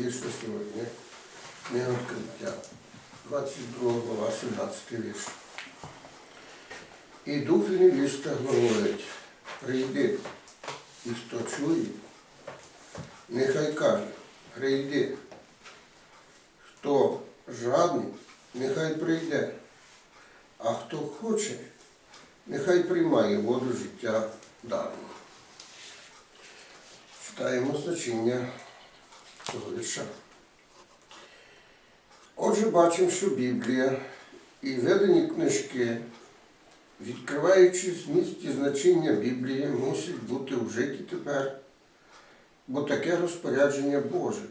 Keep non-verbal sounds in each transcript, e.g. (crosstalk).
вірша сьогодні. Книга відкриття. 22 глава, 17 вірш. І дух і говорить, прийди, і хто чує, нехай каже, прийди. Хто жадний, нехай прийде, а хто хоче, нехай приймає воду життя даром. Читаємо значення цього вірша. Отже, бачимо, що Біблія і ведені книжки, відкриваючи зміст і значення Біблії, мусять бути вжиті тепер, бо таке розпорядження Боже.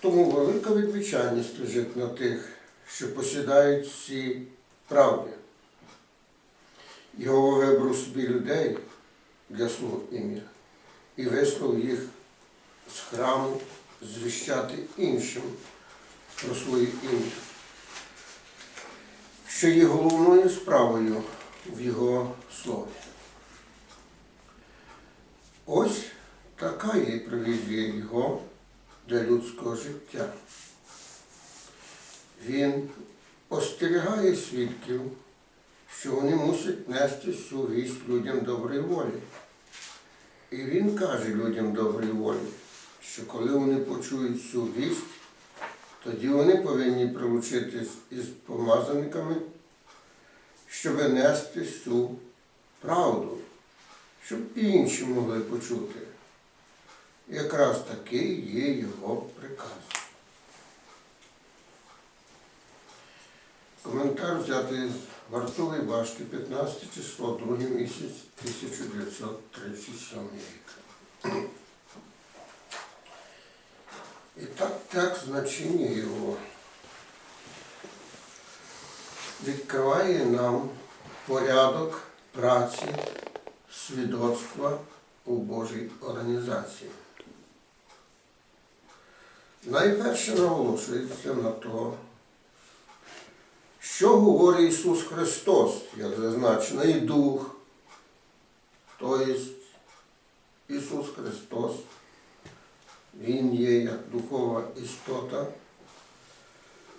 Тому велика відповідальність лежить на тих, що посідають всі правди. Його вибрав собі людей для свого ім'я і вислав їх з храму звіщати іншим про своє ім'я, що є головною справою в його слові. Ось така є провізія його для людського життя. Він остерігає свідків, що вони мусять нести всю вість людям доброї волі. І він каже людям доброї волі, що коли вони почують цю вість, тоді вони повинні прилучитись із помазаниками, щоб нести всю правду, щоб і інші могли почути. Якраз такий є його приказ. Коментар взятий з Вартової башти 15 число, 2 місяць 1937 рік. І так, значення його відкриває нам порядок праці свідоцтва у Божій організації. Найперше наголошується на то, що говорить Ісус Христос, як зазначено, і Дух, тобто Ісус Христос, Він є як духова істота,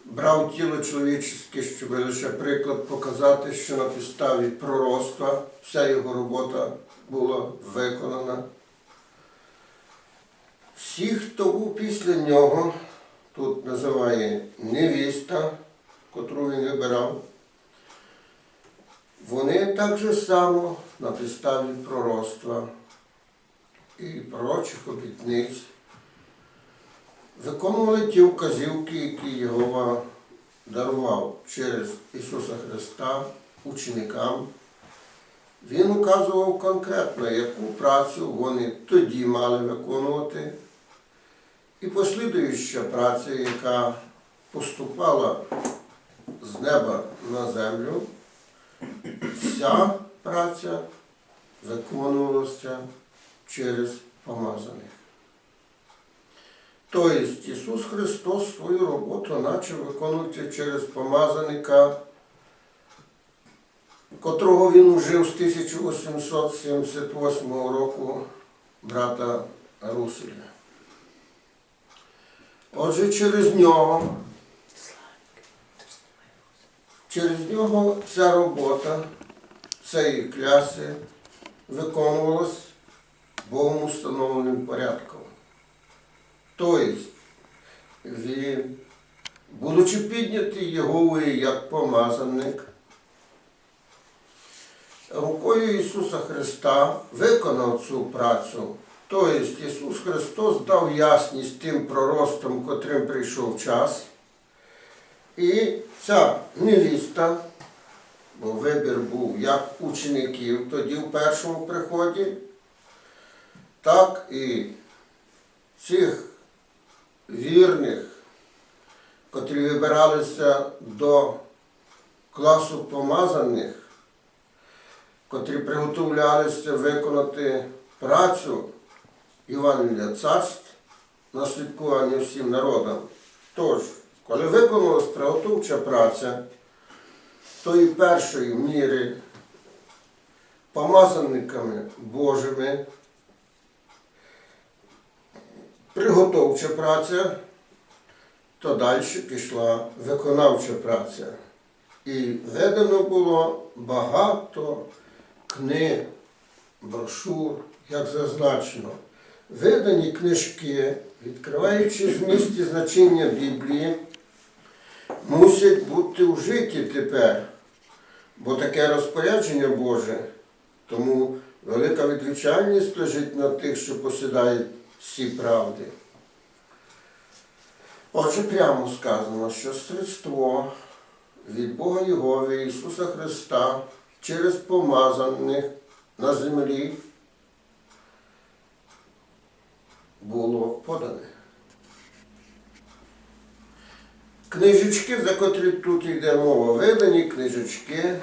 брав тіло чоловіче, щоб лише приклад показати, що на підставі пророцтва вся його робота була виконана. Всі, хто був після нього, тут називає невіста, котру він вибирав, вони так же само на підставі пророцтва і пророчих обітниць виконували ті вказівки, які Єгова дарував через Ісуса Христа ученикам. Він указував конкретно, яку працю вони тоді мали виконувати, і послідуюча праця, яка поступала з неба на землю, вся праця виконувалася через помазаних. Тобто Ісус Христос свою роботу почав виконувати через помазаника, котрого він ужив з 1878 року брата Руселя. Отже, через нього, через нього ця робота цієї кляси виконувалась Богом установленим порядком. Тобто, будучи піднятий Єговою як помазаник, рукою Ісуса Христа виконав цю працю. Тобто Ісус Христос дав ясність тим проростам, котрим прийшов час. І ця невіста, бо вибір був як учеників тоді в першому приході, так і цих вірних, котрі вибиралися до класу помазаних, котрі приготовлялися виконати працю Івангелія царств на слідкування всім народам. Тож, коли виконалась приготовча праця, тої першої міри помазаниками Божими приготовча праця, то далі пішла виконавча праця. І видано було багато книг, брошур, як зазначено. Видані книжки, відкриваючи зміст і значення Біблії, мусять бути вжиті тепер, бо таке розпорядження Боже. Тому велика відповідальність лежить на тих, що посідають всі правди. Отже, прямо сказано, що средство від Бога Єгови Ісуса Христа через помазаних на землі було подане. Книжечки, за котрі тут йде мова, видані книжечки,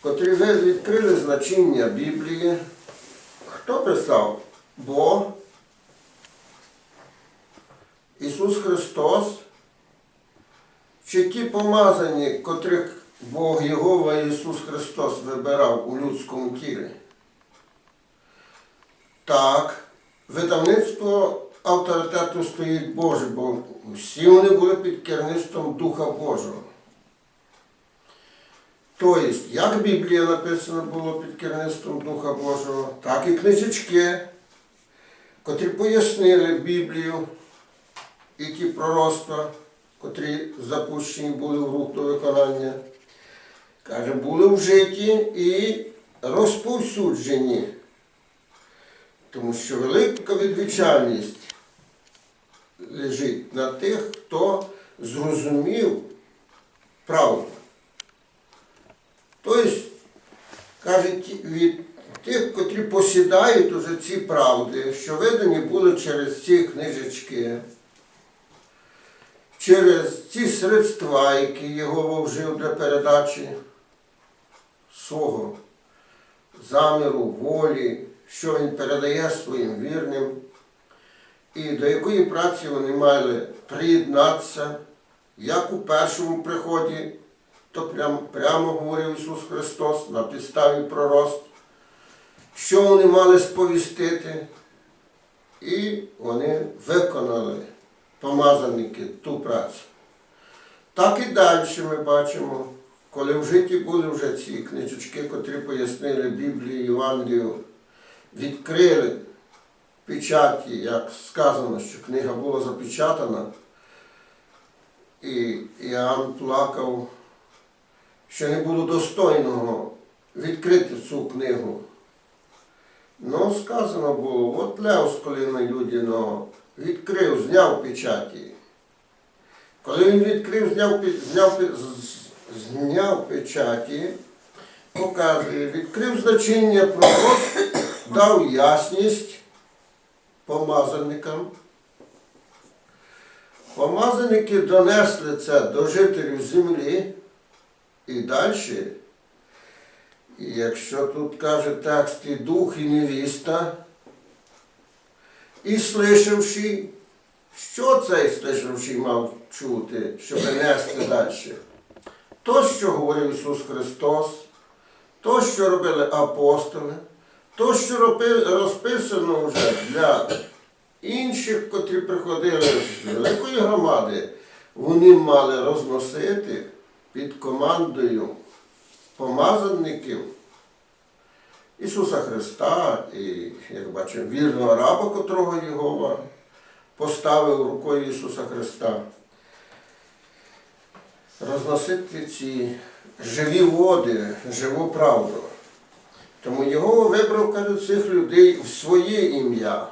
котрі ви відкрили значення Біблії. Хто писав? Бог, Ісус Христос, чи ті помазані, котрих Бог Єгова Ісус Христос вибирав у людському тілі? Так, видавництво авторитету стоїть Боже, бо всі вони були під керівництвом Духа Божого. Тобто, як Біблія написана було під керівництвом Духа Божого, так і книжечки, котрі пояснили Біблію і ті пророцтва, котрі запущені були в рух до виконання, каже, були вжиті і розповсюджені. Тому що велика відвічальність лежить на тих, хто зрозумів правду. Тобто, кажуть, від тих, котрі посідають уже ці правди, що видані були через ці книжечки, через ці средства, які його вжив для передачі свого заміру, волі, що він передає своїм вірним, і до якої праці вони мали приєднатися, як у першому приході, то прям, прямо говорив Ісус Христос на підставі пророст, що вони мали сповістити, і вони виконали помазаники ту працю. Так і далі ми бачимо, коли в житті були вже ці книжечки, котрі пояснили Біблію, Євангелію, відкрили печаті, як сказано, що книга була запечатана, і Іоанн плакав, що не було достойного відкрити цю книгу. Ну, сказано було, от Лев з коліна Людіного відкрив, зняв печаті. Коли він відкрив, зняв, зняв, зняв печаті, показує, відкрив значення пророст, дав ясність помазаникам. Помазаники донесли це до жителів землі і далі. І якщо тут каже текст і дух, і невіста, і слишавши, що цей слишавший мав чути, щоб нести далі? То, що говорив Ісус Христос, то, що робили апостоли, то, що розписано вже для інших, котрі приходили з великої громади, вони мали розносити під командою помазаників Ісуса Христа і, як бачимо, вірного раба, котрого Єгова поставив рукою Ісуса Христа. Розносити ці живі води, живу правду. Тому його вибрав, каже, цих людей в своє ім'я.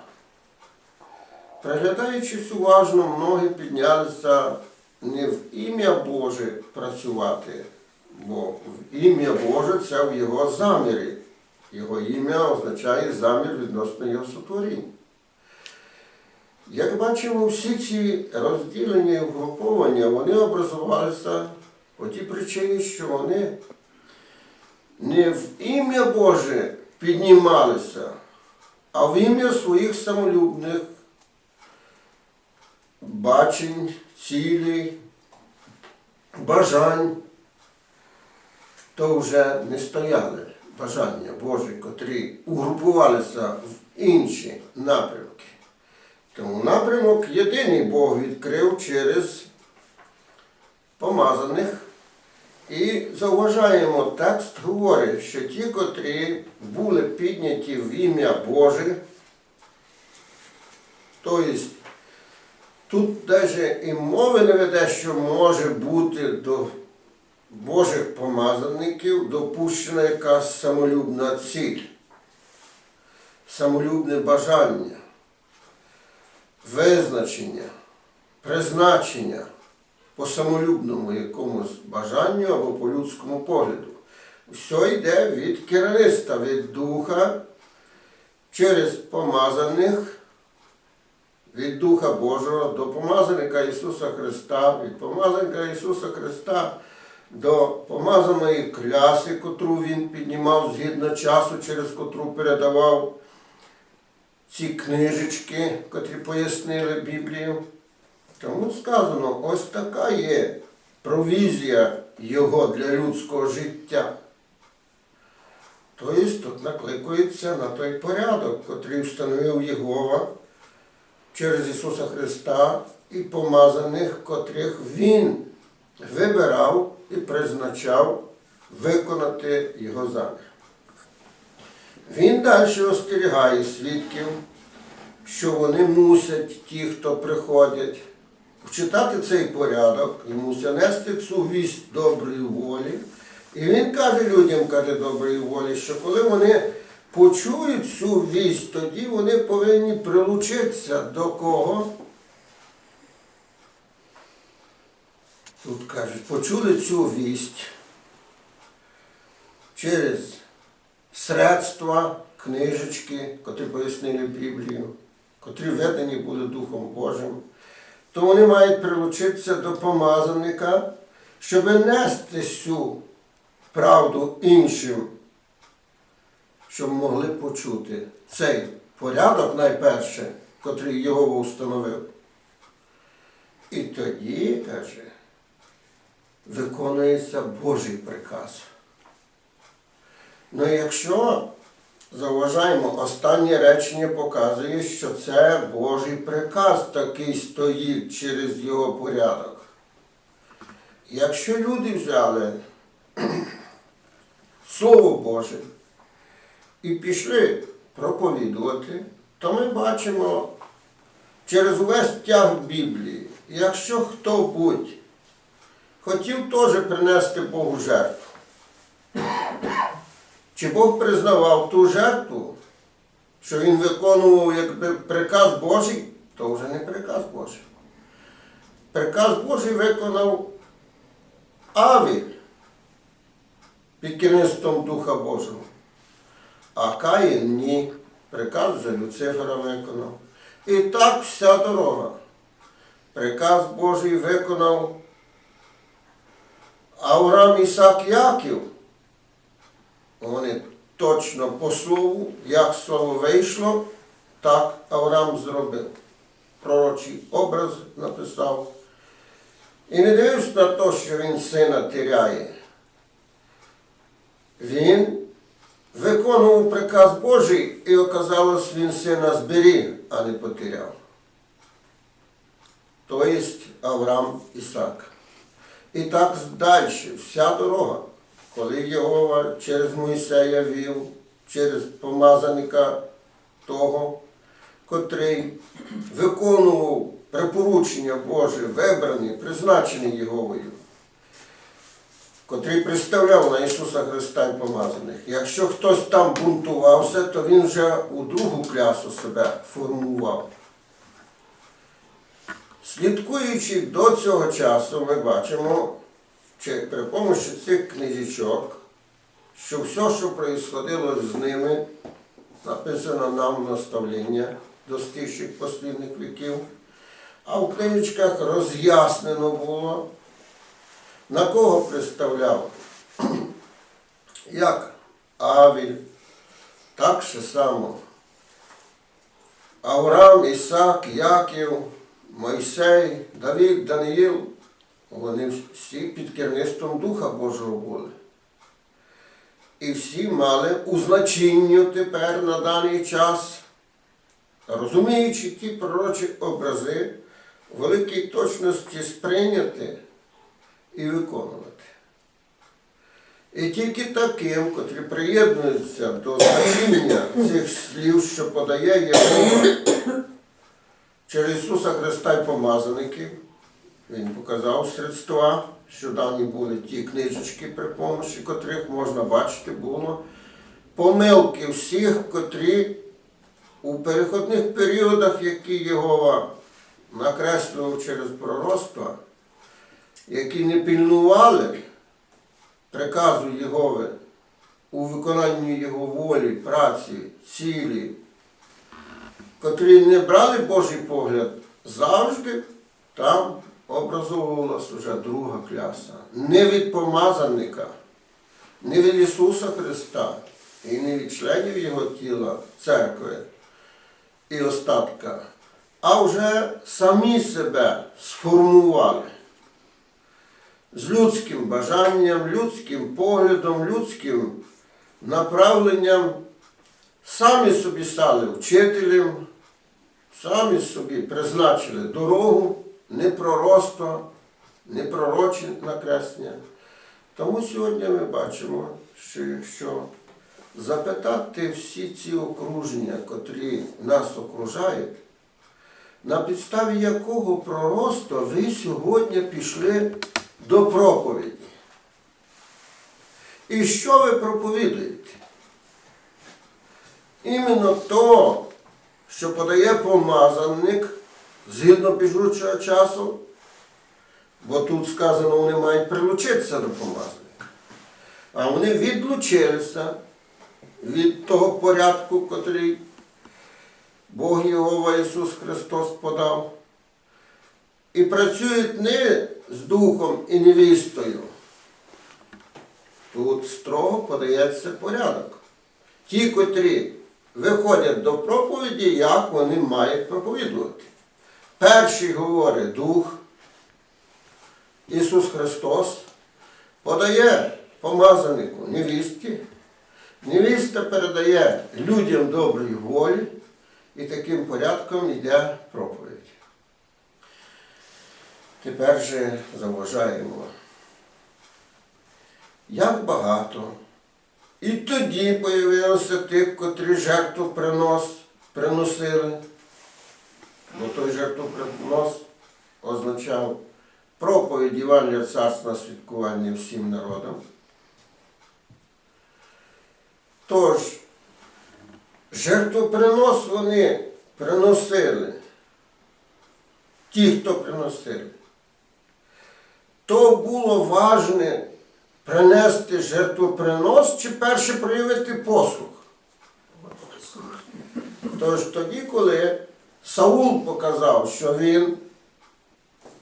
Приглядаючись уважно, многі піднялися не в ім'я Боже працювати, бо в ім'я Боже це в його замірі. Його ім'я означає замір відносно його сотворіння. Як бачимо, всі ці розділення і угруповання, вони образувалися по тій причині, що вони не в ім'я Боже піднімалися, а в ім'я своїх самолюбних бачень, цілей, бажань, то вже не стояли бажання Божі, котрі угрупувалися в інші напрямки. Тому напрямок єдиний Бог відкрив через помазаних. І зауважаємо, текст говорить, що ті, котрі були підняті в ім'я Боже, тобто тут навіть і мови не веде, що може бути до Божих помазаників допущена якась самолюбна ціль, самолюбне бажання, визначення, призначення по самолюбному якомусь бажанню або по людському погляду. Все йде від керівництва, від духа через помазаних, від Духа Божого до помазаника Ісуса Христа, від помазаника Ісуса Христа до помазаної кляси, котру Він піднімав згідно часу, через котру передавав ці книжечки, котрі пояснили Біблію. Тому сказано, ось така є провізія його для людського життя. Тобто тут накликується на той порядок, котрий встановив Єгова через Ісуса Христа і помазаних, котрих Він вибирав і призначав виконати Його замір. Він далі остерігає свідків, що вони мусять, ті, хто приходять, вчитати цей порядок і мусять нести цю вість доброї волі. І він каже людям, каже доброї волі, що коли вони почують цю вість, тоді вони повинні прилучитися до кого? Тут кажуть, почули цю вість через средства, книжечки, котрі пояснили Біблію, котрі введені були Духом Божим, то вони мають прилучитися до помазаника, щоб нести цю правду іншим, щоб могли почути цей порядок найперше, котрий його встановив. І тоді, каже, виконується Божий приказ. Ну якщо зауважаємо, останнє речення показує, що це Божий приказ такий стоїть через його порядок. Якщо люди взяли (clears throat) Слово Боже і пішли проповідувати, то ми бачимо через увесь тяг Біблії, якщо хто будь хотів теж принести Богу жертву, чи Бог признавав ту жертву, що він виконував якби приказ Божий, то вже не приказ Божий. Приказ Божий виконав Авіль під керівництвом Духа Божого. А Каїн ні. Приказ вже Люцифера виконав. І так вся дорога. Приказ Божий виконав Авраам Ісак Яків. Вони точно по слову, як слово вийшло, так Авраам зробив. Пророчий образ написав. І не дивився на те, що він сина теряє. Він виконував приказ Божий і оказалось, він сина зберіг, а не потеряв. Тобто Авраам Ісак. І так далі, вся дорога, коли Єгова через Моїсея вів, через помазаника того, котрий виконував припоручення Боже, вибраний, призначений Єговою, котрий представляв на Ісуса Христа і помазаних. Якщо хтось там бунтувався, то він вже у другу клясу себе формував. Слідкуючи до цього часу, ми бачимо чи при помощі цих книжечок, що все, що происходило з ними, написано нам наставлення достигших послідних віків, а в книжечках роз'яснено було, на кого представляв, як Авіль, так ще само Авраам, Ісак, Яків, Мойсей, Давид, Даниїл, вони всі під керівництвом Духа Божого були. І всі мали у значенню тепер на даний час розуміючи ті пророчі образи, великій точності сприйняти і виконувати. І тільки таким, котрі приєднуються до значення цих слів, що подає Єгова через Ісуса Христа і помазаників, Він показав средства, що дані були ті книжечки, при помощі котрих можна бачити було помилки всіх, котрі у переходних періодах, які Єгова накреслював через пророцтва, які не пільнували приказу Єгови у виконанні Його волі, праці, цілі, котрі не брали Божий погляд, завжди там образовувалася вже друга кляса. Не від помазанника, не від Ісуса Христа і не від членів Його тіла, церкви і остатка, а вже самі себе сформували з людським бажанням, людським поглядом, людським направленням, самі собі стали вчителем, самі собі призначили дорогу, не пророцтво, не пророчі накреслення. Тому сьогодні ми бачимо, що якщо запитати всі ці окруження, котрі нас окружають, на підставі якого пророцтва ви сьогодні пішли до проповіді. І що ви проповідуєте? Іменно то, що подає помазанник згідно біжучого часу, бо тут сказано, вони мають прилучитися до помазанника. А вони відлучилися від того порядку, котрий Бог Єгова Ісус Христос подав. І працюють не з духом і невістою. Тут строго подається порядок. Ті, котрі виходять до проповіді, як вони мають проповідувати. Перший говорить Дух, Ісус Христос, подає помазанику невісті, невіста передає людям доброї волі і таким порядком йде проповідь. Тепер же заважаємо, як багато. І тоді появилося тих, котрі жертву принос, приносили. Бо той жертвопринос означав проповідь Євангелія царства святкування всім народам. Тож, жертвопринос вони приносили. Ті, хто приносили. То було важне принести жертвопринос чи перше проявити послух. Тож тоді, коли Саул показав, що він,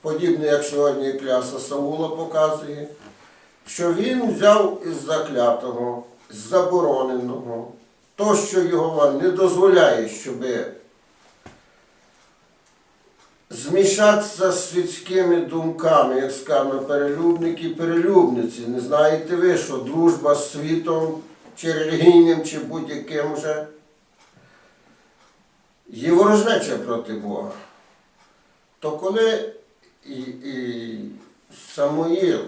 подібно як сьогодні кляса Саула показує, що він взяв із заклятого, з забороненого, то, що його не дозволяє, щоби змішатися з світськими думками, як сказано, перелюбники і перелюбниці. Не знаєте ви, що дружба з світом, чи релігійним, чи будь-яким вже є ворожнеча проти Бога. То коли і, і Самуїл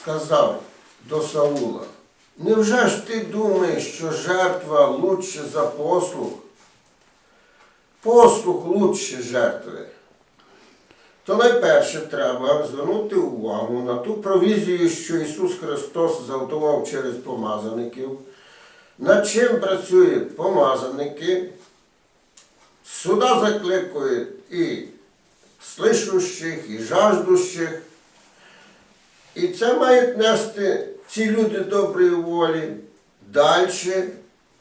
сказав до Саула, невже ж ти думаєш, що жертва лучше за послуг? Послуг лучше жертви, то найперше треба звернути увагу на ту провізію, що Ісус Христос завдував через помазаників, над чим працюють помазаники, сюди закликають і слышущих, і жаждущих. І це мають нести ці люди доброї волі. Далі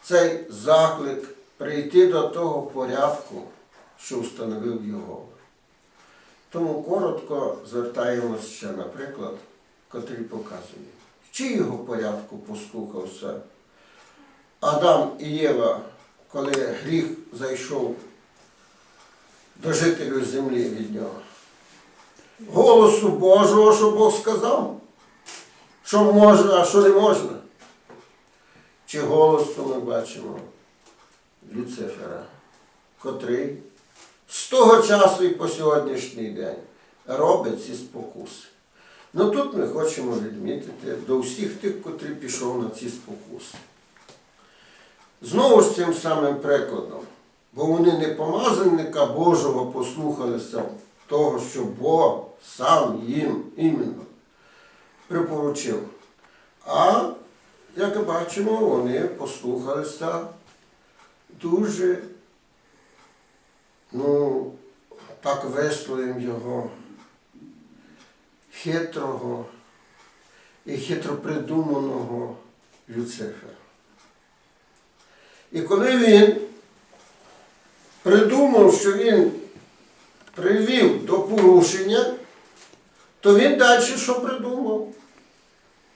цей заклик прийти до того порядку, що встановив його. Тому коротко звертаємося ще, наприклад, котрий показує, чи його порядку послухався Адам і Єва, коли гріх зайшов до жителів землі від нього. Голосу Божого, що Бог сказав, що можна, а що не можна. Чи голосу ми бачимо Люцифера, котрий з того часу і по сьогоднішній день робить ці спокуси. Ну тут ми хочемо відмітити до всіх тих, котрі пішов на ці спокуси. Знову ж цим самим прикладом, бо вони не помазанника Божого послухалися того, що Бог сам їм іменно припоручив. А, як бачимо, вони послухалися дуже, ну, так висловим його, хитрого і хитропридуманого Люцифера. І коли він придумав, що він привів до порушення, то він далі що придумав?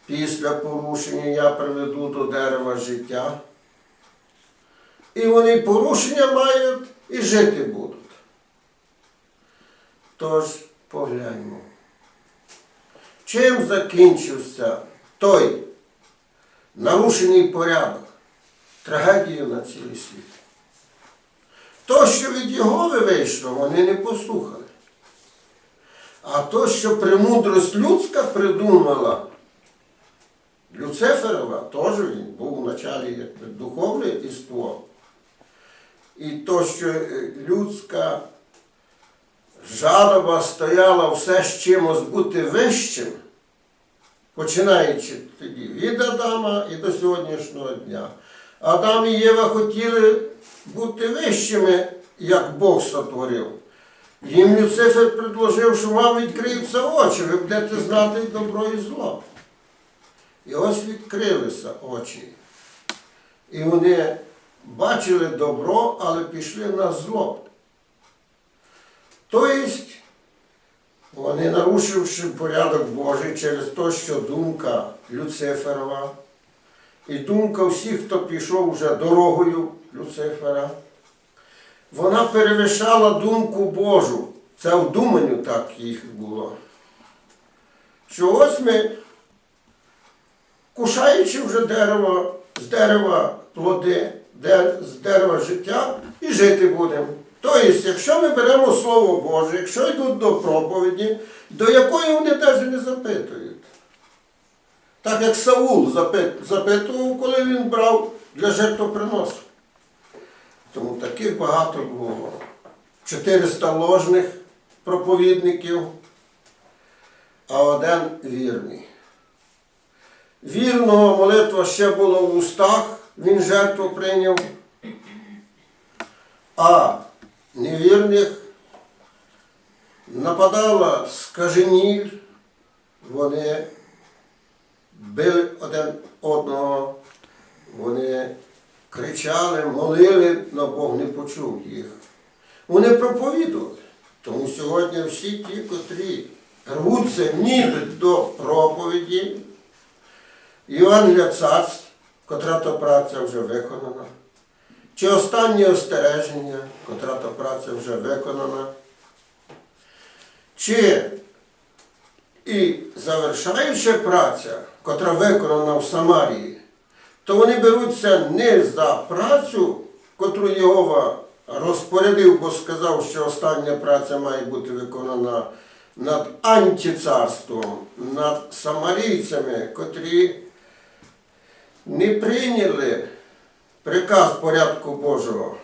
Після порушення я приведу до дерева життя. І вони порушення мають і жити будуть. Тож погляньмо. Чим закінчився той нарушений порядок, трагедією на цілий світ? То, що від Єгови вийшло, вони не послухали. А то, що премудрость людська придумала, Люциферова, теж він був в началі духовне іство. І то, що е, людська жадоба стояла все з чимось бути вищим, починаючи тоді від Адама і до сьогоднішнього дня. Адам і Єва хотіли бути вищими, як Бог сотворив. Їм Люцифер предложив, що вам відкриються очі, ви будете знати добро і зло. І ось відкрилися очі. І вони бачили добро, але пішли на зло. Тобто, вони, нарушивши порядок Божий через те, що думка Люциферова, і думка всіх, хто пішов вже дорогою Люцифера, вона перевищала думку Божу. Це в думанню так їх було. Що ось ми кушаючи вже дерево, з дерева плоди, з дерева життя і жити будемо. Тобто, якщо ми беремо Слово Боже, якщо йдуть до проповіді, до якої вони навіть не запитують. Так як Саул запитував, коли він брав для жертвоприносу. Тому таких багато було. 400 ложних проповідників, а один вірний. Вірного молитва ще була в устах, він жертву прийняв, а невірних нападала скаженіль, вони били один одного, вони кричали, молили, але Бог не почув їх. Вони проповідували. Тому сьогодні всі ті, котрі рвуться ніби до проповіді, Євангелія царств, котра то праця вже виконана, чи останнє остереження, котра то праця вже виконана, чи і завершаюча праця, котра виконана в Самарії, то вони беруться не за працю, котру Єгова розпорядив, бо сказав, що остання праця має бути виконана над антицарством, над самарійцями, котрі не прийняли приказ порядку Божого.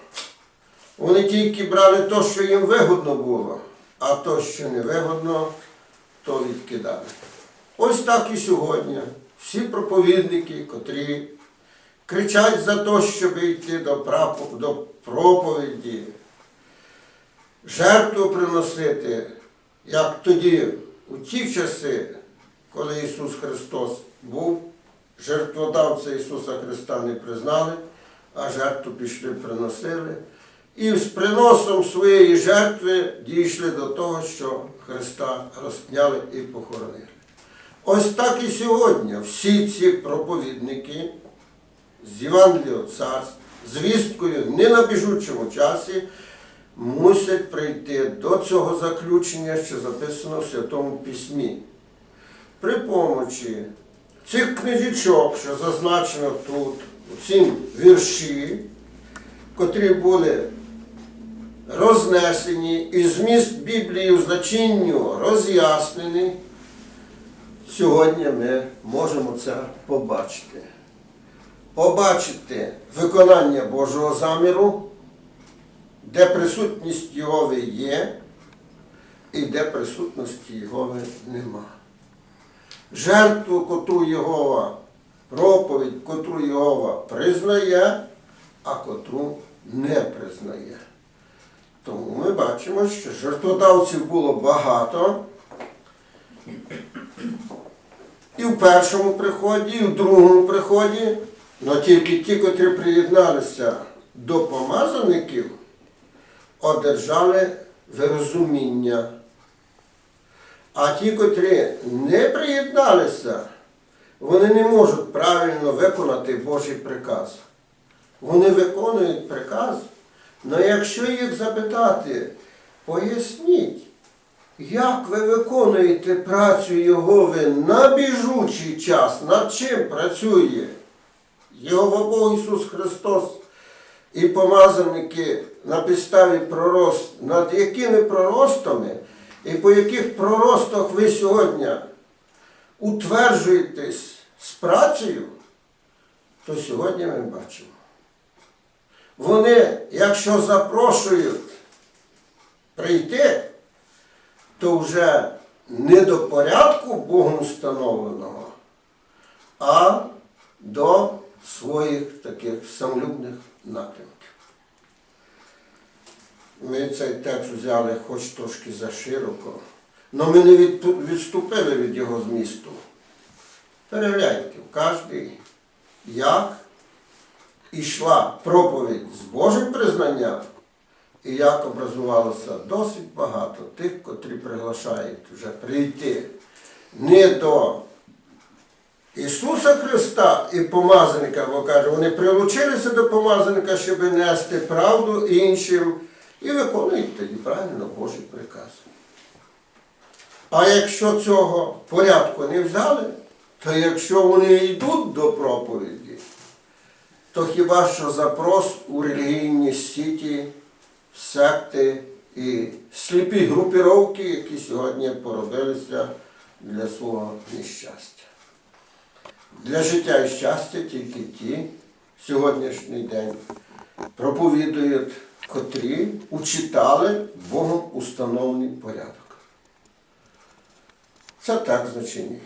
Вони тільки брали те, що їм вигодно було, а то, що не вигодно, то відкидали. Ось так і сьогодні. Всі проповідники, котрі кричать за те, щоб йти до, до проповіді, жертву приносити, як тоді, у ті часи, коли Ісус Христос був, жертводавця Ісуса Христа не признали, а жертву пішли приносили. І з приносом своєї жертви дійшли до того, що Христа розпняли і похоронили. Ось так і сьогодні всі ці проповідники з Євангелія царств, з вісткою не на біжучому часі, мусять прийти до цього заключення, що записано в Святому Письмі. При помочі цих книжечок, що зазначено тут, у цім вірші, котрі були рознесені і зміст Біблії у значенню роз'яснений, сьогодні ми можемо це побачити. Побачити виконання Божого заміру, де присутність Єгови є і де присутності Єгови нема. Жертву, котру Єгова, проповідь, котру Єгова признає, а котру не признає. Тому ми бачимо, що жертводавців було багато. І в першому приході, і в другому приході, але тільки ті, котрі приєдналися до помазаників, одержали вирозуміння. А ті, котрі не приєдналися, вони не можуть правильно виконати Божий приказ. Вони виконують приказ, але якщо їх запитати, поясніть, як ви виконуєте працю Єгови на біжучий час, над чим працює Єгова Бог Ісус Христос і помазаники на підставі пророст, над якими проростами і по яких проростах ви сьогодні утверджуєтесь з працею, то сьогодні ми бачимо. Вони, якщо запрошують прийти, то вже не до порядку Богом встановленого, а до своїх таких самолюбних напрямків. Ми цей текст взяли хоч трошки зашироко, але ми не відступили від його змісту. Перегляньте в кожний, як ішла проповідь з Божим признанням, і як образувалося досить багато тих, котрі приглашають вже прийти не до Ісуса Христа і помазаника, бо каже, вони прилучилися до помазаника, щоб нести правду іншим і виконують тоді правильно Божий приказ. А якщо цього порядку не взяли, то якщо вони йдуть до проповіді, то хіба що запрос у релігійні сіті, секти і сліпі групіровки, які сьогодні поробилися для свого нещастя. Для життя і щастя тільки ті сьогоднішній день проповідують, котрі учитали Богом установлений порядок. Це так значення.